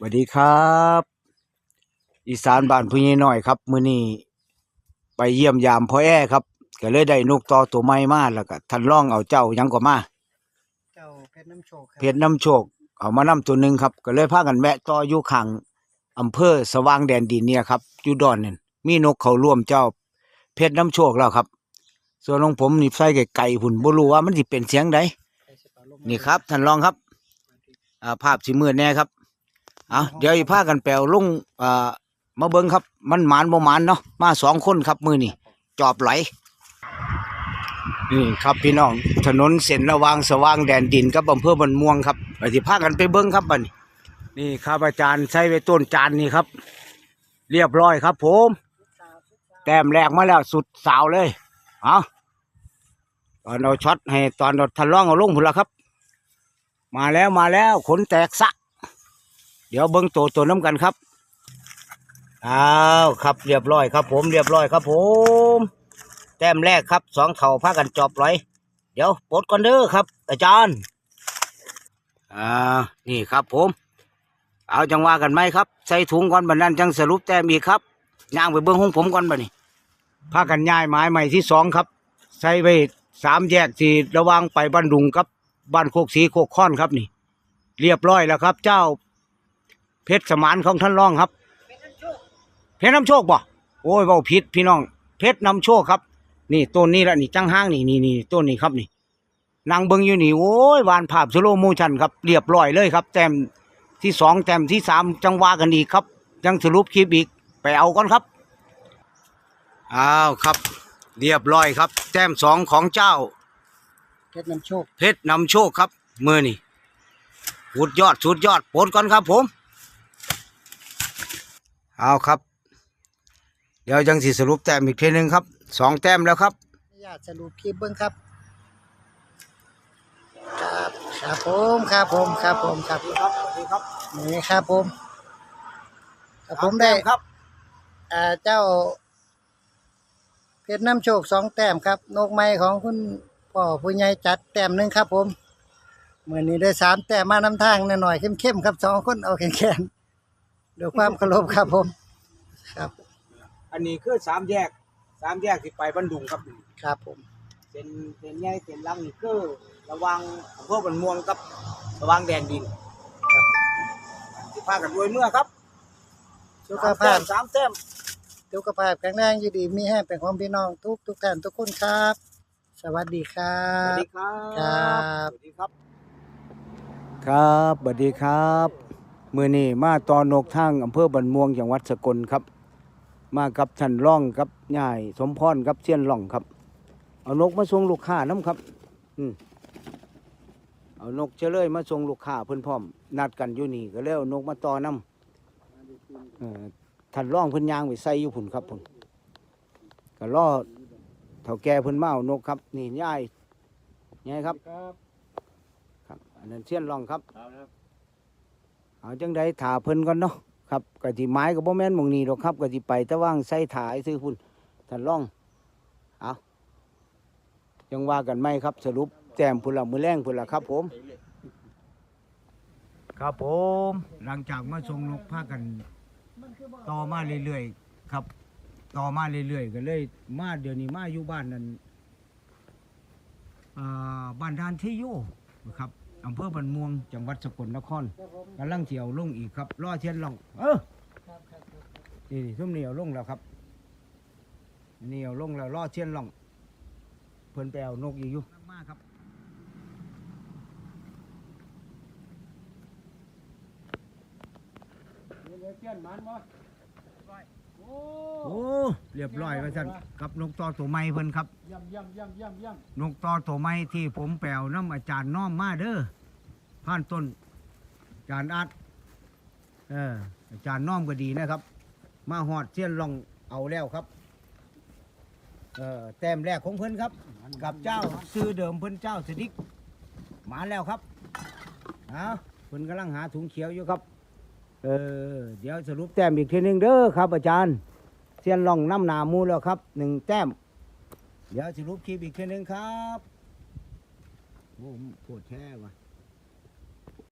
สวัสดีครับ อีสานบ้านผู้ใหญ่น้อยครับมื้อนี้ไปเยี่ยมยามพ่อแอ้ครับก็เลยได้นกต่อตัวใหม่มาแล้วก็ท่านร่องเอาเจ้าหยังก็มาเจ้าเพชรน้ำโชคครับเพชรน้ำโชค เอามานํตัวหนึงครับ ก็เลยพากันแวะต่ออยู่ข้างอำเภอสว่างแดนดินเนี่ยครับอยู่ดอนนั่นมีนกเขาร่วมเจ้า เพชรน้ำโชคแล้วครับ ส่วนของผมนี่ใส่ไก่ๆหุ่นบ่รู้ว่ามันสิเป็นเสียงใดใครสิเป่าลมนี่ครับท่านรองครับอ่าภาพสิมืดแน่ครับเอาเดี๋ยวอีพากันแปลวลงอ่ามาเบิ่งครับ มันหมานบ่หมานเนาะมาสองคนครับมือนี่จอบไหลนี่ครับพี่น้องถนนเส้นระหวางสว่างแดนดินกับอำเภอบันม่วงครับไปสิพากันไปเบิ่งครับบัดนี้นี่ครับอาจารย์ใช้ไว้ต้นจานนี่ครับ เรียบร้อยครับ ผม แต้มแรกมาแล้วสุดสาวเลยเอาตอนเอาช็อตให้ตอนเราทันร่องเอาลงพุ่นละครับ มาแล้วมาแล้วขนแตกสะ เดี๋ยวเบิ้งตัวตัวน้ำกันครับอ้าวครับเรียบร้อยครับ ผมเรียบร้อยครับ ผม แต้มแรกครับสองเข่าพากันจอบร้อย เดี๋ยวปลดก่อนเด้อครับ อาจารย์อ่านี่ครับผม เอาจังว่ากันไหมครับ ใส่ถุงก่อนบันนั้นจังสรุปแต้มอีกครับย่างไปเบิ้งของผมก่อนบันนี้พากันย้ายไม้ใหม่ที่สองครับ ใส่ไปสามแยกที่ระวางไปบ้านดุงกับบ้านโคกสีโคกค้อนครับนี่ เรียบร้อยแล้วครับ เจ้า เพชรสมานของท่านรองครับ เพชรน้ำโชคบ่โอ้ยเบาผิดพี่น้อง เพชรน้ำโชคครับ นี่ต้นนี้ละนี่จังห้างนี่นี่นี่ต้นนี้ครับนี่นางเบิงอยู่นี่โอ้ยวานภาพสโลโมชันครับเรียบร้อยเลยครับ แต้มที่สองแต้มที่สามจังว่ากันอีกครับ ยังสรุปคลิปอีกไปเอาก่อนครับอ้าวครับ เรียบร้อยครับ แต้มสองของเจ้า เพชรน้ำโชคเพชรนำโชคครับมือนี่สุดยอดสุดยอดผลก่อนครับผม เอาครับ เดี๋ยวจังสิสรุปแต้มอีกทีหนึ่งครับสองแต้มแล้วครับญาติสรุปคลิปเบิ้งครับ ครับครับผมครับผมครับผมครับครับสวัสดีครับนี่ครับผมครับผมได้ครับอ่าเจ้าเพชรน้ำโชคสองแต้มครับ นกไม้ของคุณพ่อผู้ใหญ่จัดแต้มหนึ่งครับผมเมื่อนี้ได้สามแต้มมานำทางหน่อยๆเข้มๆครับสองคนเอาแข็งๆ ด้วยความเคารพครับผม ครับ อันนี้คือสามแยกสามแยกที่ไปบันดุงครับครับผม เป็นเป็นใหญ่เป็นลังนี่คือระหวังอำเภอบันม่วงกับระหวังแดนดินครับที่พากันรวยเมื่อครับสุขภาพ สามแต้มสุขภาพแข็งแรงอยู่ดีมีแห้งเป็นของพี่น้องทุกทุกท่านทุกคนครับ สวัสดีครัสวัสบ ดีครับ ครับ สวัสดีครับ ครับสวัสดีครับ มือนี้มาตอนนกทางอำเภอบันม่วงจังหวัดสกลครับ มากับท่านร่องกับย่ายสมพรกับเชียนร่องครับ เอานกมาส่งลูกค้าน้ำครับ อืมเอานกเชลยมาส่งลูกค้าเพิ่นพร้อม นัดกันอยู่นี่ก็เลยเอานกมาต่อน้ำเอ่อท่านร่องเพิ่นยางไปใส่อยู่พุ่นครับพุ่นก็รอเถ่าแก่เพิ่นมาเอานกครับนี่ย่ายย่ายครับ ครับ อันนั้นเชียนร่องครับ เอาจังไดถาเพิ่นก่อนเนาะครับกะสิไม้ก็บ่แม่นมงนี้ดอกครับกะสิไปต่ว่างใส่ถายซื้อพุ่นท่านร่องเอายังว่ากันไหมครับ สรุปแต้มพุ่นละมือแรงพุ่นละครับ ผม ครับผม หลังจากมาส่งนกพากันต่อมาเรื่อยๆครับ ต่อมาเรื่อยๆก็เลยมาเดี๋ยวนี้มาอยู่บ้านนั่นอ่าบ้านดานที่โยครับ อำเภอบันม่วง จังหวัดสกลนครกำลังเที่ยวลงอีกครับล่อเชียนล่อง เออนี่ทุ่มเหนียวลงแล้วครับเหนียวลงแล้วล่อเชียนล่อง เพิ่นไปเอานกอีกอยู่มากครับโอ้เรียบร้อยว่าท่านกับนกต่อตัวไม้เพิ่นครับ ย่ำย่ำย่ำย่ำย่นกต่อตัวไม้ที่ผมแปลวน้ำอาจารย์น้อมมาเด้อ ผ่านต้น จารย์อัดเอออจารย์น้อมก็ดีนะครับ มาหอดเสี้ยนลองเอาแล้วครับเออแต้มแรกของเพิ่นครับ กับเจ้าซื้อเดิมเพิ่นเจ้าสดิกมาแล้วครับเอาเพิ่นกำลังหาถุงเขียวอยู่ครับ เออเดี๋ยวสรุปแต้มอีกทีหนึงเด้อครับ อาจารย์เสี้ยนลองน้ำหนามูแล้วครับหนึ่งแต้ม เดี๋ยวสรุปคลิปอีกทีหนึงครับโอ้โหโคตรแท้ว่ะ